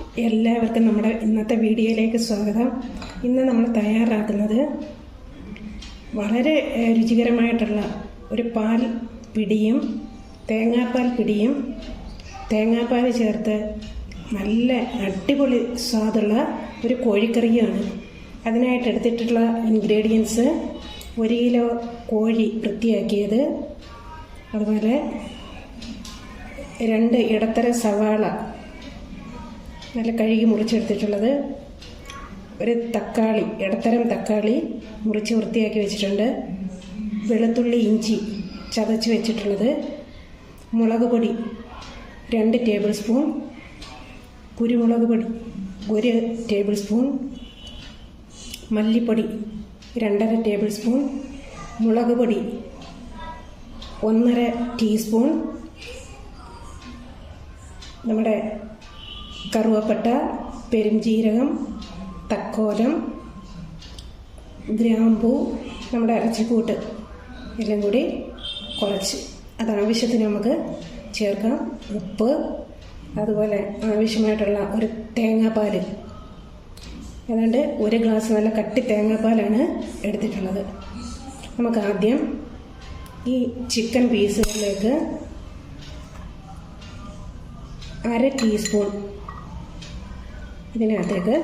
എല്ലാവർക്കും നമ്മുടെ ഇന്നത്തെ വീഡിയോയിലേക്ക് സ്വാഗതം. ഇന്ന് നമ്മൾ തയ്യാറാക്കുന്നത് വളരെ രുചികരമായിട്ടുള്ള ഒരു പാൽ പിടിയും തേങ്ങാപ്പാൽ പിടിയും തേങ്ങാപ്പാൽ ചേർത്ത് നല്ല അടിപൊളി സ്വാദുള്ള ഒരു കോഴിക്കറിയുമാണ് അതിനായിട്ട് എടുത്തിട്ടുള്ള ഇൻഗ്രീഡിയൻസ് ഒരു കിലോ കോഴി വൃത്തിയാക്കിയത്. അതുപോലെ രണ്ട് ഇടത്തര സവാള നല്ല കഴുകി മുറിച്ചെടുത്തിട്ടുള്ളത്. ഒരു തക്കാളി ഇടത്തരം തക്കാളി മുറിച്ച് വൃത്തിയാക്കി വെച്ചിട്ടുണ്ട്. വെളുത്തുള്ളി ഇഞ്ചി ചതച്ച് വെച്ചിട്ടുള്ളത്. മുളക് പൊടി രണ്ട് ടേബിൾ സ്പൂൺ. കുരുമുളക് പൊടി ഒരു ടേബിൾ സ്പൂൺ. മല്ലിപ്പൊടി രണ്ടര ടേബിൾ സ്പൂൺ. മുളക് പൊടി ഒന്നര ടീസ്പൂൺ. നമ്മുടെ കറുവപ്പട്ട പെരുംജീരകം തക്കോലം ഗ്രാമ്പൂ നമ്മുടെ ഇറച്ചിക്കൂട്ട് എല്ലാം കൂടി കുറച്ച്. അത് ആവശ്യത്തിന് നമുക്ക് ചേർക്കാം. ഉപ്പ് അതുപോലെ ആവശ്യമായിട്ടുള്ള ഒരു തേങ്ങാപ്പാൽ ഏതാണ്ട് ഒരു ഗ്ലാസ് നല്ല കട്ടി തേങ്ങാപ്പാലാണ് എടുത്തിട്ടുള്ളത്. നമുക്ക് ആദ്യം ഈ ചിക്കൻ പീസുകളിലേക്ക് അര ടീസ്പൂൺ ഇതിനകത്തേക്ക്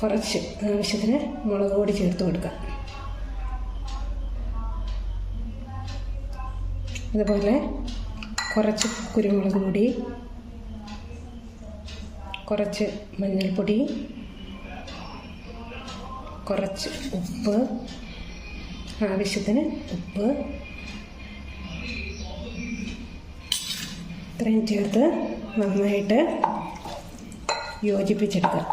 കുറച്ച് ആവശ്യത്തിന് മുളക് പൊടി ചേർത്ത് കൊടുക്കാം അതുപോലെ കുറച്ച് കുരുമുളക് പൊടി കുറച്ച് മഞ്ഞൾപ്പൊടി കുറച്ച് ഉപ്പ് ആവശ്യത്തിന് ഉപ്പ് ഇത്രയും ചേർത്ത് നന്നായിട്ട് യോജിപ്പിച്ചെടുക്കുക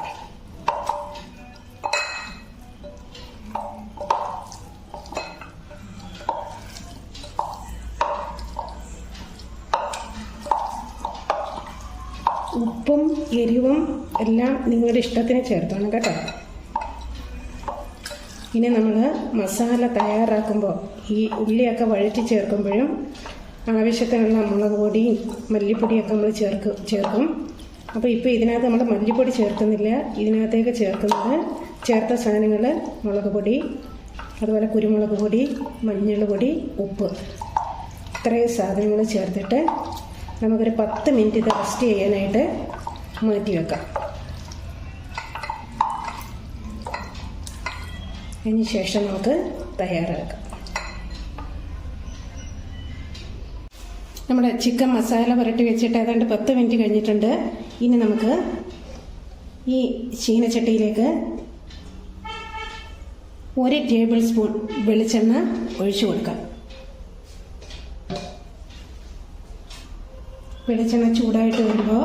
ഉപ്പും എരിവും എല്ലാം നിങ്ങളുടെ ഇഷ്ടത്തിന് ചേർത്തോണം കേട്ടോ. ഇനി നമ്മൾ മസാല തയ്യാറാക്കുമ്പോൾ ഈ ഉള്ളിയൊക്കെ വഴറ്റി ചേർക്കുമ്പോഴും ആവശ്യത്തിനുള്ള മുളക് പൊടിയും മല്ലിപ്പൊടിയൊക്കെ നമ്മൾ ചേർക്ക് ചേർക്കും. അപ്പോൾ ഇപ്പോൾ ഇതിനകത്ത് നമ്മൾ മല്ലിപ്പൊടി ചേർക്കുന്നില്ല. ഇതിനകത്തേക്ക് ചേർക്കുന്നത് ചേർത്ത സാധനങ്ങൾ മുളക് പൊടി അതുപോലെ കുരുമുളക് പൊടി മഞ്ഞൾ പൊടി ഉപ്പ്. ഇത്രയും സാധനങ്ങൾ ചേർത്തിട്ട് നമുക്കൊരു പത്ത് മിനിറ്റ് ഇത് റെസ്റ്റ് ചെയ്യാനായിട്ട് മാറ്റി വെക്കാം. അതിന് ശേഷം നമുക്ക് തയ്യാറാക്കാം. നമ്മുടെ ചിക്കൻ മസാല പുരട്ടി വെച്ചിട്ട് ഏതാണ്ട് പത്ത് മിനിറ്റ് കഴിഞ്ഞിട്ടുണ്ട്. ഇനി നമുക്ക് ഈ ചീനച്ചട്ടിയിലേക്ക് ഒരു ടേബിൾ സ്പൂൺ വെളിച്ചെണ്ണ ഒഴിച്ചു കൊടുക്കാം. വെളിച്ചെണ്ണ ചൂടായിട്ട് വരുമ്പോൾ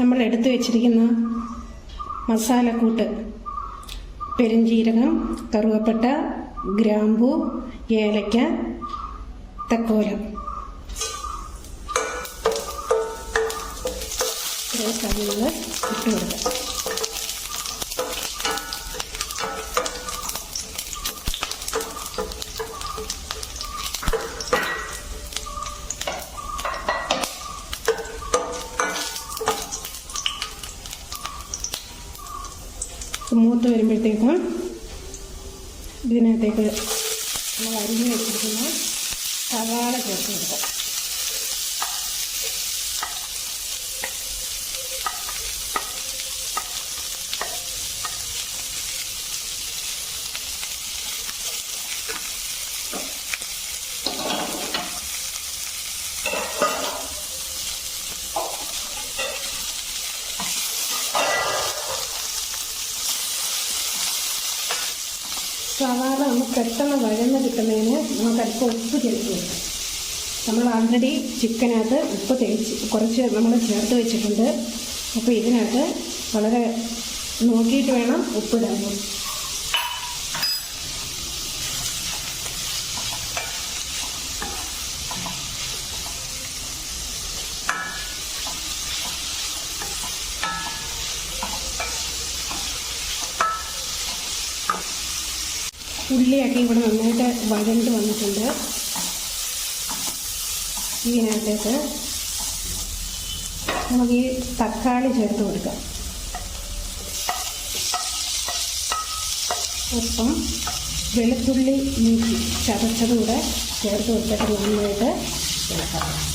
നമ്മൾ എടുത്തു വെച്ചിരിക്കുന്ന മസാലക്കൂട്ട് പെരുംജീരകം കറുവപ്പട്ട ഗ്രാമ്പു ഏലക്ക തക്കോലം ഇത്രയും സാധനങ്ങൾ ഇട്ട് കൊടുക്കാം മൂത്ത് വരുമ്പോഴത്തേക്കും ഇതിനകത്തേക്ക് നമ്മൾ അരിഞ്ഞ് വെച്ചിരിക്കുന്ന സവാള ചേർത്ത് കൊടുക്കാം സവാള ഒന്ന് പെട്ടെന്ന് വഴന്ന് കിട്ടുന്നതിന് നമുക്ക് അല്പം ഉപ്പ് ചേർത്ത് കൊടുക്കാം. നമ്മൾ ആൾറെഡി ചിക്കനകത്ത് ഉപ്പ് തേച്ച് കുറച്ച് നമ്മൾ ചേർത്ത് വെച്ചിട്ടുണ്ട്. അപ്പോൾ ഇതിനകത്ത് വളരെ നോക്കിയിട്ട് വേണം ഉപ്പിടാൻ ഉള്ളിയൊക്കെ ഇവിടെ നന്നായിട്ട് വഴണ്ട് വന്നിട്ടുണ്ട്. ഇതിനകത്തേക്ക് നമുക്ക് ഈ തക്കാളി ചേർത്ത് കൊടുക്കാം. ഒപ്പം വെളുത്തുള്ളി നീക്കി ചതച്ചതും കൂടെ ചേർത്ത് കൊടുത്തിട്ട് നന്നായിട്ട് ഇളക്കാം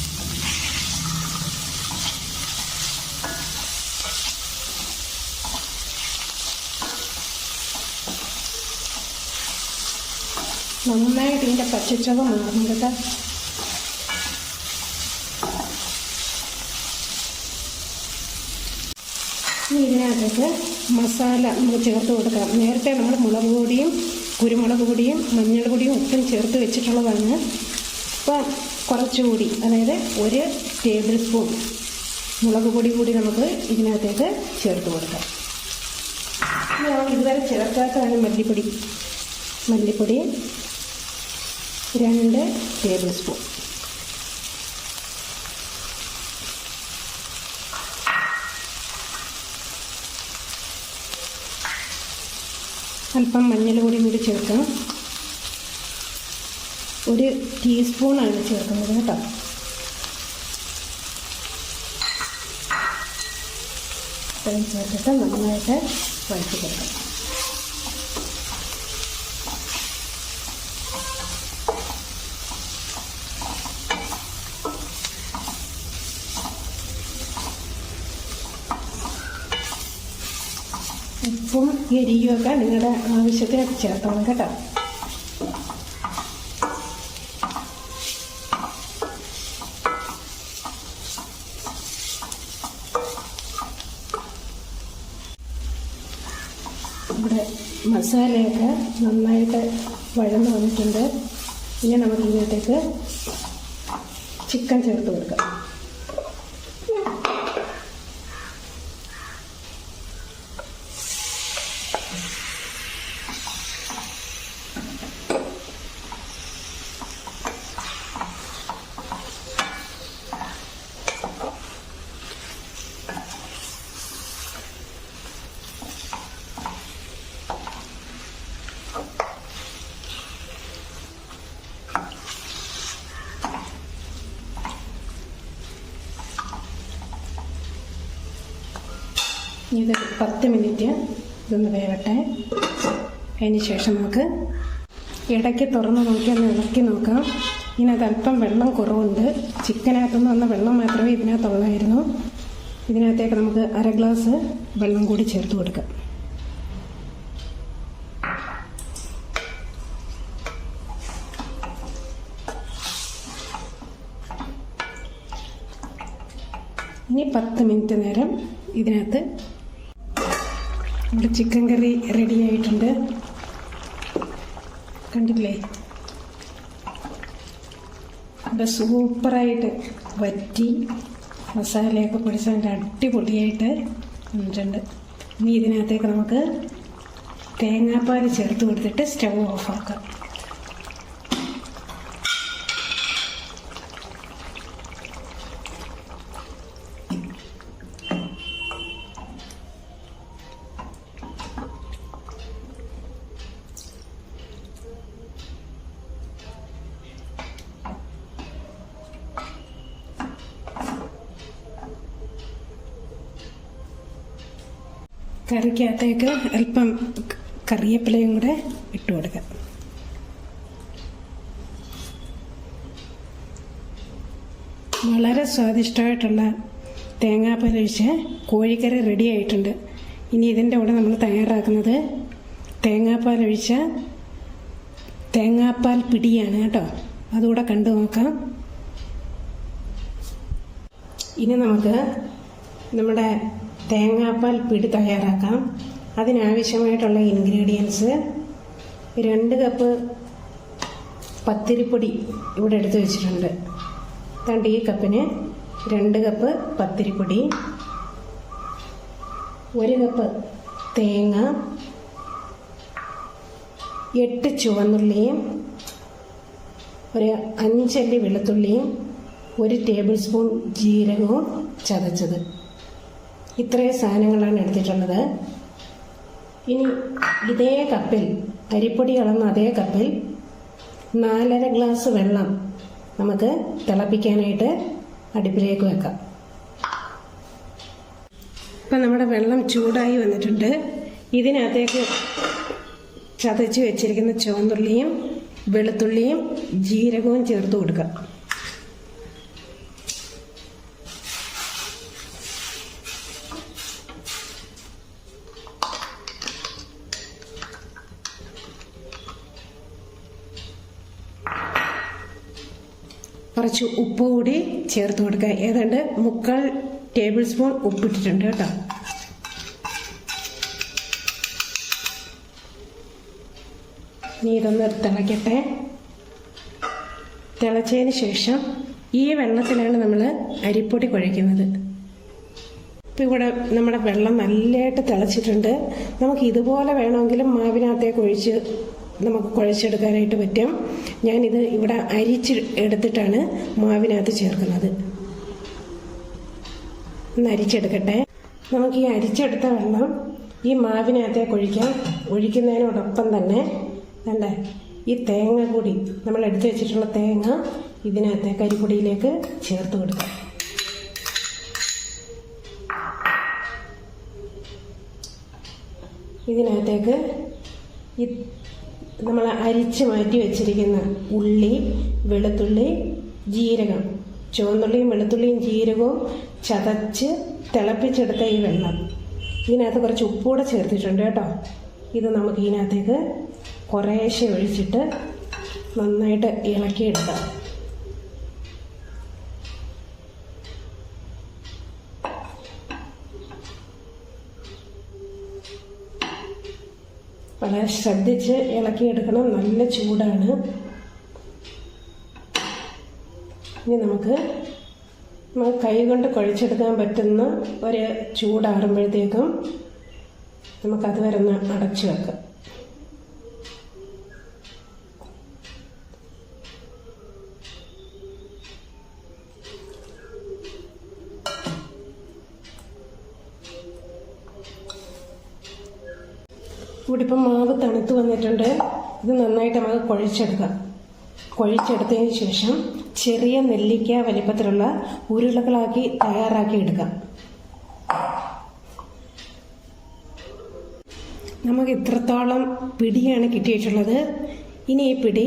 നന്നായിട്ട് ഇതിന്റെ പച്ചച്ചവ മാറും കേട്ടോ. ഇനി ഇതിനകത്തേക്ക് മസാല നമുക്ക് ചേർത്ത് കൊടുക്കാം നേരത്തെ നമ്മൾ മുളക് പൊടിയും കുരുമുളക് പൊടിയും മഞ്ഞൾ പൊടിയും ഒട്ടും ചേർത്ത് വെച്ചിട്ടുള്ളതാണ്. ഇപ്പം കുറച്ചുകൂടി അതായത് ഒരു ടേബിൾ സ്പൂൺ മുളക് പൊടി കൂടി നമുക്ക് ഇതിനകത്തേക്ക് ചേർത്ത് കൊടുക്കാം. ഇതുവരെ ചേർക്കാത്തതാണ് മല്ലിപ്പൊടി. മല്ലിപ്പൊടി രണ്ട് ടേബിൾ സ്പൂൺ അല്പം മഞ്ഞൾ പൊടിയും കൂടി ചേർക്കാം ഒരു ടീസ്പൂണാണ് ചേർക്കുന്നത് കേട്ടോ. ചേർത്തിട്ട് നന്നായിട്ട് വഴറ്റി കൊടുക്കാം ഉപ്പും അരിയൊക്കെ നിങ്ങളുടെ ആവശ്യത്തിന് ചേർത്തോണം കേട്ടോ. ഇവിടെ മസാലയൊക്കെ നന്നായിട്ട് വഴന്ന് വന്നിട്ടുണ്ട്. ഇനി നമുക്ക് ഇതിനകത്തേക്ക് ചിക്കൻ ചേർത്ത് കൊടുക്കാം. ഇത് പത്ത് മിനിറ്റ് ഇതൊന്ന് വേവട്ടെ. അതിന് ശേഷം നമുക്ക് ഇടയ്ക്ക് തുറന്ന് നോക്കി ഒന്ന് ഇളക്കി നോക്കാം. ഇതിനകത്ത് അല്പം വെള്ളം കുറവുണ്ട്. ചിക്കനകത്തുനിന്ന് വന്ന വെള്ളം മാത്രമേ ഇതിനകത്തുള്ളായിരുന്നു. ഇതിനകത്തേക്ക് നമുക്ക് അര ഗ്ലാസ് വെള്ളം കൂടി ചേർത്ത് കൊടുക്കാം. ഇനി പത്ത് മിനിറ്റ് നേരം ഇതിനകത്ത് നമ്മുടെ ചിക്കൻ കറി റെഡി ആയിട്ടുണ്ട്. കണ്ടില്ലേ? അവിടെ സൂപ്പറായിട്ട് വറ്റി മസാലയൊക്കെ പിടിച്ച് അടിപൊളിയായിട്ട് വന്നിട്ടുണ്ട്. ഇനി ഇതിനകത്തേക്ക് നമുക്ക് തേങ്ങാപ്പാൽ ചേർത്ത് കൊടുത്തിട്ട് സ്റ്റൗ ഓഫാക്കാം കറിക്കകത്തേക്ക് അല്പം കറിവേപ്പിലയും കൂടെ ഇട്ട് കൊടുക്കാം. വളരെ സ്വാദിഷ്ടമായിട്ടുള്ള തേങ്ങാപ്പൊലൊഴിച്ച് കോഴിക്കറി റെഡി ആയിട്ടുണ്ട്. ഇനി ഇതിന്റെ കൂടെ നമ്മൾ തയ്യാറാക്കുന്നത് തേങ്ങാപ്പാലൊഴിച്ച തേങ്ങാപ്പാൽ പിടിയാണ് കേട്ടോ. അതുകൂടെ കണ്ടു നോക്കാം. ഇനി നമുക്ക് നമ്മുടെ തേങ്ങാപ്പാൽ പിടി തയ്യാറാക്കാം. അതിനാവശ്യമായിട്ടുള്ള ഇൻഗ്രീഡിയൻസ് രണ്ട് കപ്പ് പത്തിരിപ്പൊടി ഇവിടെ എടുത്ത് വെച്ചിട്ടുണ്ട്. തണ്ട് ഈ കപ്പിന് രണ്ട് കപ്പ് പത്തിരിപ്പൊടി ഒരു കപ്പ് തേങ്ങ എട്ട് ചുവന്നുള്ളിയും ഒരു അഞ്ചല്ലി വെളുത്തുള്ളിയും ഒരു ടേബിൾ സ്പൂൺ ജീരകവും ചതച്ചത്. ഇത്രയും സാധനങ്ങളാണ് എടുത്തിട്ടുള്ളത്. ഇനി ഇതേ കപ്പിൽ അരിപ്പൊടി അളന്ന അതേ കപ്പിൽ നാലര ഗ്ലാസ് വെള്ളം നമുക്ക് തിളപ്പിക്കാനായിട്ട് അടുപ്പിലേക്ക് വെക്കാം. ഇപ്പം നമ്മുടെ വെള്ളം ചൂടായി വന്നിട്ടുണ്ട്. ഇതിനകത്തേക്ക് ചതച്ച് വെച്ചിരിക്കുന്ന ചുവന്നുള്ളിയും വെളുത്തുള്ളിയും ജീരകവും ചേർത്ത് കൊടുക്കാം. കുറച്ച് ഉപ്പ് കൂടി ചേർത്ത് കൊടുക്കുക. ഏതാണ്ട് മുക്കാൽ ടേബിൾ സ്പൂൺ ഉപ്പിട്ടിട്ടുണ്ട് കേട്ടോ. ഇനി ഇതൊന്ന് തിളയ്ക്കട്ടെ തിളച്ചതിന് ശേഷം ഈ വെള്ളത്തിലാണ് നമ്മൾ അരിപ്പൊടി കുഴയ്ക്കുന്നത്. ഇപ്പം ഇവിടെ നമ്മുടെ വെള്ളം നല്ലതായിട്ട് തിളച്ചിട്ടുണ്ട്. നമുക്ക് ഇതുപോലെ വേണമെങ്കിലും മാവിനകത്തേക്ക് ഒഴിച്ച് നമുക്ക് കുഴച്ചെടുക്കാനായിട്ട് പറ്റും. ഞാനിത് ഇവിടെ അരിച്ച് എടുത്തിട്ടാണ് മാവിനകത്ത് ചേർക്കുന്നത്. ഒന്ന് അരിച്ചെടുക്കട്ടെ. നമുക്ക് ഈ അരിച്ചെടുത്ത വെള്ളം ഈ മാവിനകത്തേക്ക് ഒഴിക്കാം. ഒഴിക്കുന്നതിനോടൊപ്പം തന്നെ അല്ലേ ഈ തേങ്ങ കൂടി നമ്മൾ എടുത്തു വെച്ചിട്ടുള്ള തേങ്ങ ഇതിനകത്തെ കരിപ്പൊടിയിലേക്ക് ചേർത്ത് കൊടുക്കാം. ഇതിനകത്തേക്ക് ഈ നമ്മൾ അരിച്ച് മാറ്റി വെച്ചിരിക്കുന്ന ഉള്ളി വെളുത്തുള്ളി ജീരകം. ചുവന്നുള്ളിയും വെളുത്തുള്ളിയും ജീരകവും ചതച്ച് തിളപ്പിച്ചെടുത്ത ഈ വെള്ളം. ഇതിനകത്ത് കുറച്ച് ഉപ്പൂടെ ചേർത്തിട്ടുണ്ട് കേട്ടോ. ഇത് നമുക്ക് ഇതിനകത്തേക്ക് കുറേശ്ശെ ഒഴിച്ചിട്ട് നന്നായിട്ട് ഇളക്കിയെടുക്കാം. വളരെ ശ്രദ്ധിച്ച് ഇളക്കിയെടുക്കണം നല്ല ചൂടാണ്. ഇനി നമുക്ക് കൈ കൊണ്ട് കുഴച്ചെടുക്കാൻ പറ്റുന്ന ഒരു ചൂടാറുമ്പോഴത്തേക്കും നമുക്കത് വരെ ഒന്ന് അടച്ചു വെക്കാം. ഇവിടെ ഇപ്പം മാവ് തണുത്ത് വന്നിട്ടുണ്ട്. ഇത് നന്നായിട്ട് നമുക്ക് കുഴച്ചെടുക്കാം. കുഴച്ചെടുത്തതിന് ശേഷം ചെറിയ നെല്ലിക്ക വലിപ്പത്തിലുള്ള ഉരുളകളാക്കി തയ്യാറാക്കി എടുക്കാം. നമുക്ക് ഇത്രത്തോളം പിടിയാണ് കിട്ടിയിട്ടുള്ളത്. ഇനി ഈ പിടി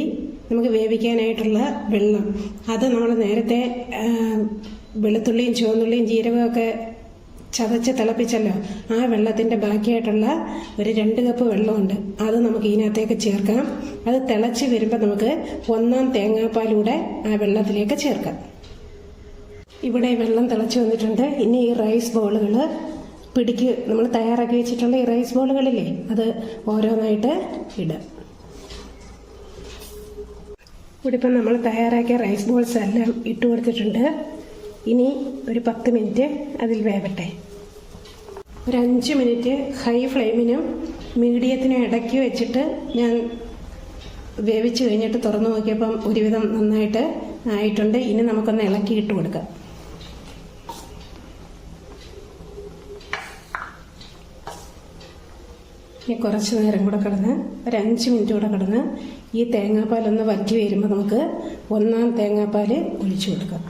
നമുക്ക് വേവിക്കാനായിട്ടുള്ള വെള്ളം. അത് നമ്മൾ നേരത്തെ വെളുത്തുള്ളിയും ചുവന്നുള്ളിയും ജീരകമൊക്കെ ചതച്ച് തിളപ്പിച്ചല്ലോ. ആ വെള്ളത്തിന്റെ ബാക്കിയായിട്ടുള്ള ഒരു രണ്ട് കപ്പ് വെള്ളമുണ്ട്. അത് നമുക്ക് ഇതിനകത്തേക്ക് ചേർക്കാം അത് തിളച്ച് വരുമ്പോൾ നമുക്ക് ഒന്നാം തേങ്ങാപ്പാലൂടെ ആ വെള്ളത്തിലേക്ക് ചേർക്കാം. ഇവിടെ വെള്ളം തിളച്ച് വന്നിട്ടുണ്ട്. ഇനി ഈ റൈസ് ബോളുകൾ പിടിക്ക് നമ്മൾ തയ്യാറാക്കി വെച്ചിട്ടുള്ള ഈ റൈസ് ബോളുകളില്ലേ അത് ഓരോന്നായിട്ട് ഇടാം. ഇവിടെ ഇപ്പം നമ്മൾ തയ്യാറാക്കിയ റൈസ് ബോൾസ് എല്ലാം ഇട്ട് കൊടുത്തിട്ടുണ്ട്. ഇനി ഒരു പത്ത് മിനിറ്റ് അതിൽ വേവട്ടെ. ഒരു അഞ്ച് മിനിറ്റ് ഹൈ ഫ്ലെയിമിനും മീഡിയത്തിനും ഇടയ്ക്ക് വെച്ചിട്ട് ഞാൻ വേവിച്ച് കഴിഞ്ഞിട്ട് തുറന്നു നോക്കിയപ്പം ഒരുവിധം നന്നായിട്ട് ആയിട്ടുണ്ട്. ഇനി നമുക്കൊന്ന് ഇളക്കി ഇട്ട് കൊടുക്കാം. ഇനി കുറച്ച് നേരം കൂടെ കിടന്ന് ഒരു അഞ്ച് മിനിറ്റ് കൂടെ കിടന്ന് ഈ തേങ്ങാപ്പാലൊന്ന് വറ്റി വരുമ്പോൾ നമുക്ക് ഒന്നാം തേങ്ങാപ്പാൽ ഒഴിച്ചു കൊടുക്കാം.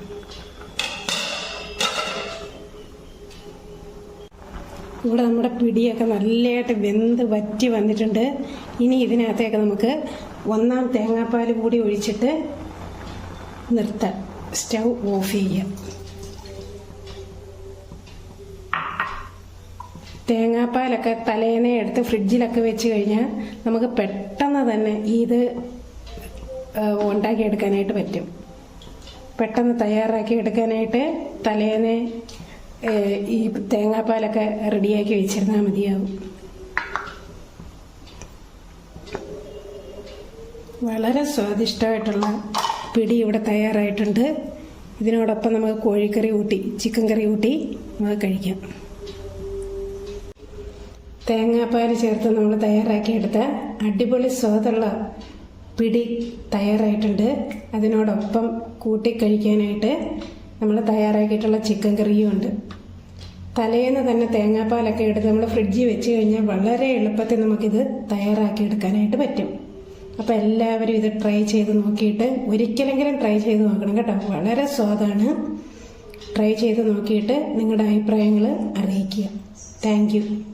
ഇവിടെ നമ്മുടെ പിടിയൊക്കെ നല്ലതായിട്ട് വെന്ത് വറ്റി വന്നിട്ടുണ്ട്. ഇനി ഇതിനകത്തേക്ക് നമുക്ക് ഒന്നാം തേങ്ങാപ്പാൽ കൂടി ഒഴിച്ചിട്ട് നിർത്താം. സ്റ്റൗ ഓഫ് ചെയ്യാം തേങ്ങാപ്പാലൊക്കെ തലേനെ എടുത്ത് ഫ്രിഡ്ജിലൊക്കെ വെച്ച് കഴിഞ്ഞാൽ നമുക്ക് പെട്ടെന്ന് തന്നെ ഇത് ഉണ്ടാക്കിയെടുക്കാനായിട്ട് പറ്റും. പെട്ടെന്ന് തയ്യാറാക്കി എടുക്കാനായിട്ട് തലേനെ ഈ തേങ്ങാപ്പാലൊക്കെ റെഡിയാക്കി വെച്ചിരുന്നാൽ മതിയാവും. വളരെ സ്വാദിഷ്ടമായിട്ടുള്ള പിടി ഇവിടെ തയ്യാറായിട്ടുണ്ട്. ഇതിനോടൊപ്പം നമുക്ക് കോഴിക്കറി കൂട്ടി ചിക്കൻ കറി കൂട്ടി നമുക്ക് കഴിക്കാം. തേങ്ങാപ്പാൽ ചേർത്ത് നമ്മൾ തയ്യാറാക്കിയെടുത്ത അടിപൊളി സ്വാദുള്ള പിടി തയ്യാറായിട്ടുണ്ട്. അതിനോടൊപ്പം കൂട്ടി കഴിക്കാനായിട്ട് നമ്മൾ തയ്യാറാക്കിയിട്ടുള്ള ചിക്കൻ കറിയും ഉണ്ട്. തലേന്ന് തന്നെ തേങ്ങാപ്പാലൊക്കെ എടുത്ത് നമ്മൾ ഫ്രിഡ്ജിൽ വെച്ച് കഴിഞ്ഞാൽ വളരെ എളുപ്പത്തിൽ നമുക്കിത് തയ്യാറാക്കിയെടുക്കാനായിട്ട് പറ്റും. അപ്പോൾ എല്ലാവരും ഇത് ട്രൈ ചെയ്ത് നോക്കിയിട്ട് ഒരിക്കലെങ്കിലും ട്രൈ ചെയ്ത് നോക്കണം കേട്ടോ. വളരെ സ്വാദാണ്. ട്രൈ ചെയ്ത് നോക്കിയിട്ട് നിങ്ങളുടെ അഭിപ്രായങ്ങൾ അറിയിക്കുക. താങ്ക്